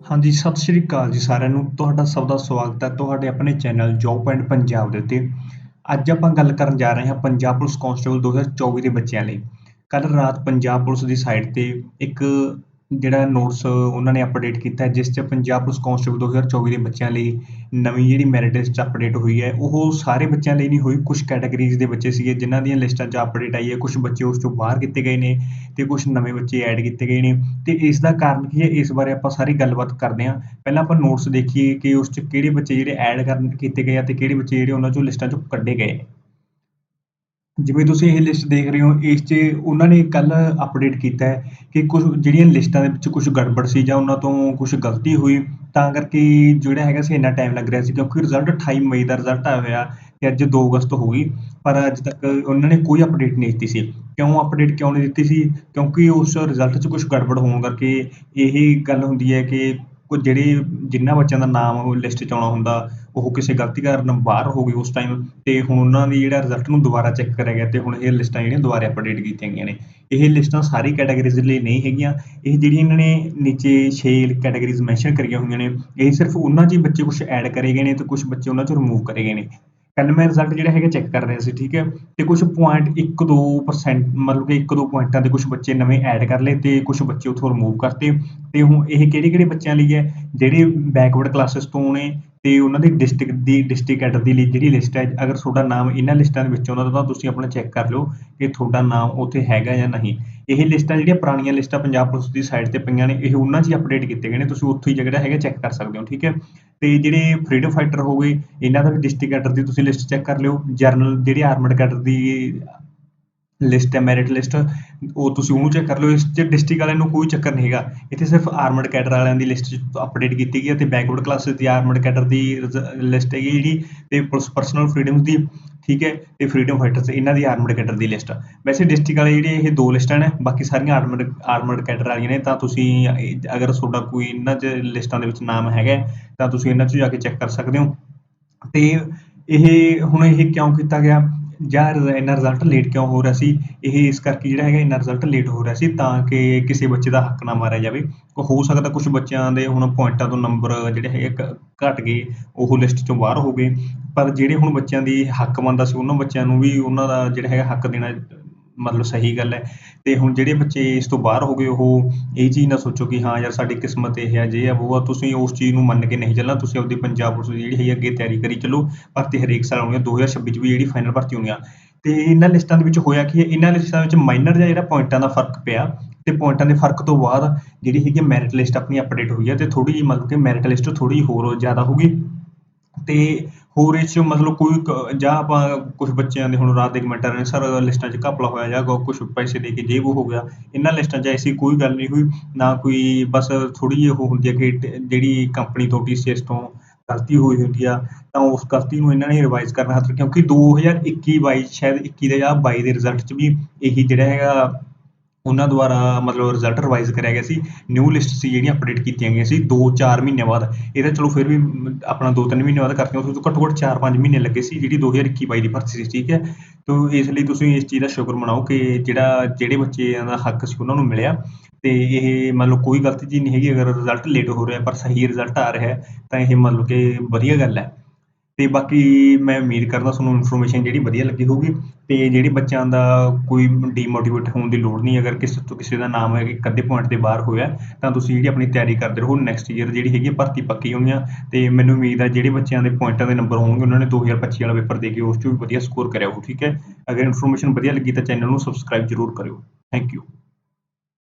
ਹਾਂਜੀ, ਸਤਿ ਸ਼੍ਰੀ ਅਕਾਲ ਜੀ ਸਾਰਿਆਂ ਨੂੰ। ਤੁਹਾਡਾ ਸਭ ਦਾ ਸਵਾਗਤ ਹੈ ਤੁਹਾਡੇ ਆਪਣੇ ਚੈਨਲ ਜੌਬ ਐਂਡ ਪੰਜਾਬ ਦੇ ਉੱਤੇ। ਅੱਜ ਆਪਾਂ ਗੱਲ ਕਰਨ ਜਾ ਰਹੇ ਹਾਂ ਪੰਜਾਬ ਪੁਲਿਸ ਕਾਂਸਟੇਬਲ 2024 ਦੇ ਬੱਚਿਆਂ ਲਈ। ਕੱਲ ਰਾਤ ਪੰਜਾਬ ਪੁਲਿਸ ਦੀ ਸਾਈਟ ਤੇ ਇੱਕ ਜਿਹੜਾ ਨੋਟਸ ਉਹਨਾਂ ਨੇ ਅਪਡੇਟ ਕੀਤਾ ਜਿਸ 'ਚ ਪੰਜਾਬ ਪੁਲਿਸ ਕਾਂਸਟੇਬਲ 2024 ਦੇ ਬੱਚਿਆਂ ਲਈ ਨਵੀਂ ਜਿਹੜੀ ਮੈਰਿਟ ਲਿਸਟ ਅਪਡੇਟ ਹੋਈ ਹੈ, ਉਹ ਸਾਰੇ ਬੱਚਿਆਂ ਲਈ ਨਹੀਂ ਹੋਈ, ਕੁਛ ਕੈਟਾਗਰੀਜ਼ ਦੇ ਬੱਚੇ ਸੀਗੇ, ਜਿਨ੍ਹਾਂ ਦੀਆਂ ਲਿਸਟਾਂ 'ਚ ਅਪਡੇਟ ਆਈ ਹੈ, ਕੁਛ ਬੱਚੇ ਉਸ ਤੋਂ ਬਾਹਰ ਕੀਤੇ ਗਏ ਨੇ ਅਤੇ ਕੁਛ ਨਵੇਂ ਬੱਚੇ ਐਡ ਕੀਤੇ ਗਏ ਨੇ ਅਤੇ ਇਸ ਦਾ ਕਾਰਨ ਕੀ ਹੈ, ਇਸ ਬਾਰੇ ਆਪਾਂ ਸਾਰੀ ਗੱਲਬਾਤ ਕਰਦੇ ਹਾਂ। ਪਹਿਲਾਂ ਆਪਾਂ ਨੋਟਸ ਦੇਖੀਏ ਕਿ ਉਸ 'ਚ ਕਿਹੜੇ ਬੱਚੇ ਜਿਹੜੇ ਐਡ ਕਰਨ ਕੀਤੇ ਗਏ ਆ ਤੇ ਕਿਹੜੇ ਬੱਚੇ ਜਿਹੜੇ ਉਹਨਾਂ 'ਚੋਂ ਲਿਸਟਾਂ 'ਚੋਂ ਕੱਢੇ ਗਏ ਜਿਵੇਂ ਤੁਸੀਂ ਇਹ ਲਿਸਟ ਦੇਖ ਰਹੇ ਹੋ, ਇਸ 'ਚ ਉਹਨਾਂ ਨੇ ਕੱਲ੍ਹ ਅਪਡੇਟ ਕੀਤਾ ਹੈ ਕਿ ਕੁਝ ਜਿਹੜੀਆਂ ਲਿਸਟਾਂ ਦੇ ਵਿੱਚ ਕੁਛ ਗੜਬੜ ਸੀ ਜਾਂ ਉਹਨਾਂ ਤੋਂ ਕੁਛ ਗਲਤੀ ਹੋਈ, ਤਾਂ ਕਰਕੇ ਜਿਹੜਾ ਹੈਗਾ ਸੀ ਇੰਨਾ ਟਾਈਮ ਲੱਗ ਰਿਹਾ ਸੀ ਕਿਉਂਕਿ ਰਿਜ਼ਲਟ 28 ਮਈ ਦਾ ਰਿਜ਼ਲਟ ਆਇਆ ਹੋਇਆ ਅਤੇ ਅੱਜ ਦੋ ਅਗਸਤ ਹੋ ਗਈ, ਪਰ ਅੱਜ ਤੱਕ ਉਹਨਾਂ ਨੇ ਕੋਈ ਅਪਡੇਟ ਨਹੀਂ ਦਿੱਤੀ ਸੀ। ਕਿਉਂ ਅਪਡੇਟ ਕਿਉਂ ਨਹੀਂ ਦਿੱਤੀ ਸੀ? ਕਿਉਂਕਿ ਉਸ ਰਿਜ਼ਲਟ 'ਚ ਕੁਛ ਗੜਬੜ ਹੋਣ ਕਰਕੇ ਇਹ ਗੱਲ ਹੁੰਦੀ ਹੈ ਕਿ ਕੁਝ ਜਿਹੜੇ ਜਿਨ੍ਹਾਂ ਬੱਚਿਆਂ ਦਾ ਨਾਮ ਉਹ ਲਿਸਟ 'ਚ ਆਉਣਾ ਹੁੰਦਾ, ਉਹ ਕਿਸੇ ਗਲਤੀ ਕਾਰਨ ਬਾਹਰ ਹੋ ਗਏ ਉਸ ਟਾਈਮ ਅਤੇ ਹੁਣ ਉਹਨਾਂ ਦੀ ਜਿਹੜਾ ਰਿਜ਼ਲਟ ਨੂੰ ਦੁਬਾਰਾ ਚੈੱਕ ਕਰਿਆ ਗਿਆ ਅਤੇ ਹੁਣ ਇਹ ਲਿਸਟਾਂ ਜਿਹੜੀਆਂ ਦੁਬਾਰਾ ਅਪਡੇਟ ਕੀਤੀਆਂ ਗਈਆਂ ਨੇ। ਇਹ ਲਿਸਟਾਂ ਸਾਰੀ ਕੈਟਾਗਰੀਜ਼ ਲਈ ਨਹੀਂ ਹੈਗੀਆਂ। ਇਹ ਜਿਹੜੀਆਂ ਇਹਨਾਂ ਨੇ ਨੀਚੇ ਛੇ ਕੈਟਾਗਰੀਜ਼ ਮੈਂਸ਼ਨ ਕਰੀਆਂ ਹੋਈਆਂ ਨੇ, ਇਹ ਸਿਰਫ ਉਹਨਾਂ 'ਚ ਹੀ ਬੱਚੇ ਕੁਛ ਐਡ ਕਰੇ ਗਏ ਨੇ ਅਤੇ ਕੁਛ ਬੱਚੇ ਉਹਨਾਂ 'ਚੋਂ ਰਿਮੂਵ ਕਰੇ ਗਏ ਨੇ। ਕੱਲ ਮੈਂ ਰਿਜ਼ਲਟ ਜਿਹੜਾ ਹੈਗਾ ਚੈੱਕ ਕਰ ਰਿਹਾ ਸੀ, ਠੀਕ ਹੈ? ਤੇ ਕੁਝ ਪੁਆਇੰਟ 1-2% ਮਤਲਬ ਕਿ 1-2 ਪੁਆਇੰਟਾਂ ਦੇ ਕੁਝ ਬੱਚੇ ਨਵੇਂ ਐਡ ਕਰ ਲਏ ਤੇ ਕੁਝ ਬੱਚੇ ਉਥੋਂ ਰਿਮੂਵ ਕਰਤੇ ਤੇ ਹੁਣ ਇਹ ਕਿਹੜੇ ਕਿਹੜੇ ਬੱਚਿਆਂ ਲਈ ਹੈ? ਜਿਹੜੇ ਬੈਕਵਰਡ ਕਲਾਸਿਸ ਤੋਂ ਨੇ ਅਤੇ ਉਹਨਾਂ ਦੀ ਡਿਸਟ੍ਰਿਕਟ ਦੀ ਡਿਸਟ੍ਰਿਕਟ ਹੈਡਰ ਦੀ ਲਈ ਜਿਹੜੀ ਲਿਸਟ ਹੈ, ਅਗਰ ਤੁਹਾਡਾ ਨਾਮ ਇਹਨਾਂ ਲਿਸਟਾਂ ਦੇ ਵਿੱਚ ਆਉਂਦਾ ਤਾਂ ਤੁਸੀਂ ਆਪਣਾ ਚੈੱਕ ਕਰ ਲਿਓ ਕਿ ਤੁਹਾਡਾ ਨਾਮ ਉੱਥੇ ਹੈਗਾ ਜਾਂ ਨਹੀਂ। ਇਹ ਲਿਸਟਾਂ ਜਿਹੜੀਆਂ ਪੁਰਾਣੀਆਂ ਲਿਸਟਾਂ ਪੰਜਾਬ ਪੁਲਿਸ ਦੀ ਸਾਈਟ ਤੇ ਪਈਆਂ ਨੇ, ਇਹ ਉਹਨਾਂ 'ਚ ਹੀ ਅਪਡੇਟ ਕੀਤੇ ਗਏ ਨੇ, ਤੁਸੀਂ ਉੱਥੋਂ ਹੀ ਜਿਹੜਾ ਹੈਗਾ ਚੈੱਕ ਕਰ ਸਕਦੇ ਹੋ, ਠੀਕ ਹੈ? ਤੇ ਜਿਹੜੇ ਫਰੀडम ਫਾਈਟਰ ਹੋ ਗਏ, ਇਹਨਾਂ ਦਾ ਵੀ ਡਿਸਟ੍ਰਿਕਟ ਹੈਡਰ ਦੀ ਤੁਸੀਂ ਲਿਸਟ ਚੈੱਕ ਕਰ ਲਿਓ ਜਰਨਲ ਜਿਹੜੇ ਆਰਮਡ ਕੈਡਰ ਦੀ ਲਿਸਟ ਹੈ ਮੈਰਿਟ ਲਿਸਟ ਉਹ ਤੁਸੀਂ ਉਹਨੂੰ ਚੈੱਕ ਕਰ ਲਿਓ, ਇਸ 'ਚ ਡਿਸਟ੍ਰਿਕਟ ਵਾਲਿਆਂ ਨੂੰ ਕੋਈ ਚੱਕਰ ਨਹੀਂ ਹੈਗਾ। ਇੱਥੇ ਸਿਰਫ ਆਰਮਡ ਕੈਡਰ ਵਾਲਿਆਂ ਦੀ ਲਿਸਟ ਅਪਡੇਟ ਕੀਤੀ ਗਈ ਹੈ ਅਤੇ ਬੈਕਵਰਡ ਕਲਾਸਿਸ ਦੀ ਆਰਮਡ ਕੈਡਰ ਦੀ ਲਿਸਟ ਹੈਗੀ ਜਿਹੜੀ ਅਤੇ ਪਰਸਨਲ ਫਰੀडम्स ਦੀ, ਠੀਕ ਹੈ, ਤੇ ਫਰੀडम ਫਾਈਟਰਸ ਇਹਨਾਂ ਦੀ ਆਰਮਡ ਕੈਡਰ ਦੀ ਲਿਸਟ ਵੈਸੇ ਡਿਸਟ੍ਰਿਕਟ ਵਾਲੇ ਜਿਹੜੇ ਇਹ ਦੋ ਲਿਸਟਾਂ ਨੇ, ਬਾਕੀ ਸਾਰੀਆਂ ਆਰਮਡ ਆਰਮਡ ਕੈਡਰ ਵਾਲੀਆਂ ਨੇ, ਤਾਂ ਤੁਸੀਂ ਅਗਰ ਤੁਹਾਡਾ ਕੋਈ ਇਹਨਾਂ 'ਚ ਲਿਸਟਾਂ ਦੇ ਵਿੱਚ ਨਾਮ ਹੈਗਾ ਤਾਂ ਤੁਸੀਂ ਇਹਨਾਂ 'ਚ ਜਾ ਕੇ ਚੈੱਕ ਕਰ ਸਕਦੇ ਹੋ। ਤੇ ਇਹ, ਹੁਣ ਇਹ ਕਿਉਂ ਕੀਤਾ ਗਿਆ? ਜਾਂ ਇੰਨਾ ਰਿਜ਼ਲਟ ਲੇਟ ਕਿਉਂ ਹੋ ਰਿਹਾ ਸੀ? ਇਹ ਇਸ ਕਰਕੇ ਜਿਹੜਾ ਹੈਗਾ ਇੰਨਾ ਰਿਜ਼ਲਟ ਲੇਟ ਹੋ ਰਿਹਾ ਸੀ ਤਾਂ ਕਿ ਕਿਸੇ ਬੱਚੇ ਦਾ ਹੱਕ ਨਾ ਮਾਰਿਆ ਜਾਵੇ। ਹੋ ਸਕਦਾ ਕੁਛ ਬੱਚਿਆਂ ਦੇ ਹੁਣ ਪੁਆਇੰਟਾਂ ਤੋਂ ਨੰਬਰ ਜਿਹੜੇ ਹੈਗੇ ਘ, ਘੱਟ ਗਏ, ਉਹ ਲਿਸਟ ਚੋਂ ਬਾਹਰ ਹੋ ਗਏ। ਪਰ ਜਿਹੜੇ ਹੁਣ ਬੱਚਿਆਂ ਦੀ ਹੱਕ ਬਣਦਾ ਸੀ, ਉਹਨਾਂ ਬੱਚਿਆਂ ਨੂੰ ਵੀ ਉਹਨਾਂ ਦਾ ਜਿਹੜਾ ਹੈਗਾ ਹੱਕ ਦੇਣਾ ਮਤਲਬ ਸਹੀ ਗੱਲ ਹੈ। ਤੇ ਹੁਣ ਜਿਹੜੇ ਬੱਚੇ ਇਸ ਤੋਂ ਬਾਹਰ ਹੋ ਗਏ, ਉਹ ਇਹ ਚੀਜ਼ ਨਾ ਸੋਚੋ ਕਿ ਹਾਂ ਯਾਰ ਸਾਡੀ ਕਿਸਮਤ ਇਹ ਹੈ, ਜੇ ਆ ਉਹ ਆ, ਤੁਸੀਂ ਉਸ ਚੀਜ਼ ਨੂੰ ਮੰਨ ਕੇ ਨਹੀਂ ਚੱਲਣਾ, ਤੁਸੀਂ ਆਪਦੀ ਪੰਜਾਬ ਪੁਲਿਸ ਦੀ ਜਿਹੜੀ ਹੈਗੀ ਅੱਗੇ ਤਿਆਰੀ ਕਰੀ ਚੱਲੋ। ਭਰਤੀ ਹਰੇਕ ਸਾਲ ਆਉਣੀ ਆ 2026 ਚ ਵੀ ਜਿਹੜੀ ਫਾਈਨਲ ਭਰਤੀ ਹੋਣੀ ਆ। ਤੇ ਇਹਨਾਂ ਲਿਸਟਾਂ ਦੇ ਵਿੱਚ ਹੋਇਆ ਕੀ ਹੈ? ਇਹਨਾਂ ਲਿਸਟਾਂ ਵਿੱਚ ਮਾਈਨਰ ਜਾਂ ਜਿਹੜਾ ਪੁਆਇੰਟਾਂ ਦਾ ਫ਼ਰਕ ਪਿਆ ਤੇ ਪੁਆਇੰਟਾਂ ਦੇ ਫ਼ਰਕ ਤੋਂ ਬਾਅਦ ਜਿਹੜੀ ਹੈਗੀ ਮੈਰਿਟ ਲਿਸਟ ਆਪਣੀ ਅਪਡੇਟ ਹੋਈ ਹੈ ਤੇ ਥੋੜੀ ਜਿਹੀ ਮਤਲਬ ਕਿ ਮੈਰਿਟ ਲਿਸਟ ਥੋੜੀ ਹੋਰ ਜ਼ਿਆਦਾ ਹੋਊਗੀ ਤੇ ਹੋਰ ਇਸ 'ਚ ਮਤਲਬ ਕੋਈ ਜਾਂ ਆਪਾਂ ਕੁਛ ਬੱਚਿਆਂ ਦੇ ਹੁਣ ਰਾਤ ਦੇ ਕਮੈਂਟਰ ਨੇ ਸਰ ਲਿਸਟਾਂ 'ਚ ਘਪਲਾ ਹੋਇਆ ਜਾਂ ਕੁਛ ਪੈਸੇ ਦੇ ਕੇ ਜੇ ਵੋ ਹੋ ਗਿਆ, ਇਹਨਾਂ ਲਿਸਟਾਂ 'ਚ ਐਸੀ ਕੋਈ ਗੱਲ ਨਹੀਂ ਹੋਈ, ਨਾ ਕੋਈ ਬਸ ਥੋੜ੍ਹੀ ਜਿਹੀ ਉਹ ਹੁੰਦੀ ਹੈ ਕਿ ਜਿਹੜੀ ਕੰਪਨੀ ਤੋਂ ਟੀਸੀਐਸ ਤੋਂ ਗਲਤੀ ਹੋਈ ਹੁੰਦੀ ਆ, ਤਾਂ ਉਸ ਗਲਤੀ ਨੂੰ ਇਹਨਾਂ ਨੇ ਰਿਵਾਈਜ਼ ਕਰਨਾ ਹੱਥ ਕਿਉਂਕਿ 2021 22 ਸ਼ਾਇਦ 21 ਦੇ ਜਾਂ ਬਾਈ ਦੇ ਰਿਜ਼ਲਟ 'ਚ ਵੀ ਇਹੀ ਜਿਹੜਾ ਹੈਗਾ ਉਹਨਾਂ ਦੁਆਰਾ ਮਤਲਬ ਰਿਜ਼ਲਟ ਰਿਵਾਈਜ਼ ਕਰਿਆ ਗਿਆ ਸੀ ਨਿਊ ਲਿਸਟ ਸੀ ਜਿਹੜੀਆਂ ਅਪਡੇਟ ਕੀਤੀਆਂ ਗਈਆਂ ਸੀ 2-4 ਮਹੀਨੇ ਬਾਅਦ। ਇਹ ਤਾਂ ਚਲੋ ਫਿਰ ਵੀ ਆਪਣਾ 2-3 ਮਹੀਨੇ ਬਾਅਦ ਕਰਤੀਆਂ, ਉਸ ਤੋਂ ਘੱਟੋ ਘੱਟ 4-5 ਮਹੀਨੇ ਲੱਗੇ ਸੀ, ਜਿਹੜੀ 2021-22 ਦੀ ਭਰਤੀ ਸੀ, ਠੀਕ ਹੈ? ਤੋ ਇਸ ਲਈ ਤੁਸੀਂ ਇਸ ਚੀਜ਼ ਦਾ ਸ਼ੁਕਰ ਮਨਾਓ ਕਿ ਜਿਹੜਾ, ਜਿਹੜੇ ਬੱਚਿਆਂ ਦਾ ਹੱਕ ਸੀ ਉਹਨਾਂ ਨੂੰ ਮਿਲਿਆ। ਤੇ ਇਹ ਮਤਲਬ ਕੋਈ ਗਲਤੀ ਚੀਜ਼ ਨਹੀਂ ਹੈਗੀ, ਅਗਰ ਰਿਜ਼ਲਟ ਲੇਟ ਹੋ ਰਿਹਾ, ਪਰ ਸਹੀ ਰਿਜ਼ਲਟ ਆ ਰਿਹਾ, ਤਾਂ ਇਹ ਮਤਲਬ ਕਿ ਵਧੀਆ ਗੱਲ ਹੈ। ਅਤੇ ਬਾਕੀ ਮੈਂ ਉਮੀਦ ਕਰਦਾ ਤੁਹਾਨੂੰ ਇਨਫੋਰਮੇਸ਼ਨ ਜਿਹੜੀ ਵਧੀਆ ਲੱਗੀ ਹੋਊਗੀ ਅਤੇ ਜਿਹੜੇ ਬੱਚਿਆਂ ਦਾ ਕੋਈ ਡੀਮੋਟੀਵੇਟ ਹੋਣ ਦੀ ਲੋੜ ਨਹੀਂ, ਅਗਰ ਕਿਸੇ ਤੋਂ ਕਿਸੇ ਦਾ ਨਾਮ ਹੈ ਕਿ ਅੱਧੇ ਪੁਆਇੰਟ ਦੇ ਬਾਹਰ ਹੋਇਆ ਤਾਂ ਤੁਸੀਂ ਜਿਹੜੀ ਆਪਣੀ ਤਿਆਰੀ ਕਰਦੇ ਰਹੋ ਨੈਕਸਟ ਈਅਰ ਜਿਹੜੀ ਹੈਗੀ ਭਰਤੀ ਪੱਕੀ ਹੋਣੀ ਆ ਤੇ ਮੈਨੂੰ ਉਮੀਦ ਆ ਜਿਹੜੇ ਬੱਚਿਆਂ ਦੇ ਪੁਆਇੰਟਾਂ ਦੇ ਨੰਬਰ ਹੋਣਗੇ, ਉਹਨਾਂ ਨੇ 2025 ਵਾਲਾ ਪੇਪਰ ਦੇ ਕੇ ਉਸ 'ਚੋਂ ਵੀ ਵਧੀਆ ਸਕੋਰ ਕਰਿਆ ਹੋ ਠੀਕ ਹੈ? ਅਗਰ ਇਨਫੋਰਮੇਸ਼ਨ ਵਧੀਆ ਲੱਗੀ ਤਾਂ ਚੈਨਲ ਨੂੰ ਸਬਸਕ੍ਰਾਈਬ ਜ਼ਰੂਰ ਕਰਿਓ ਥੈਂਕ ਯੂ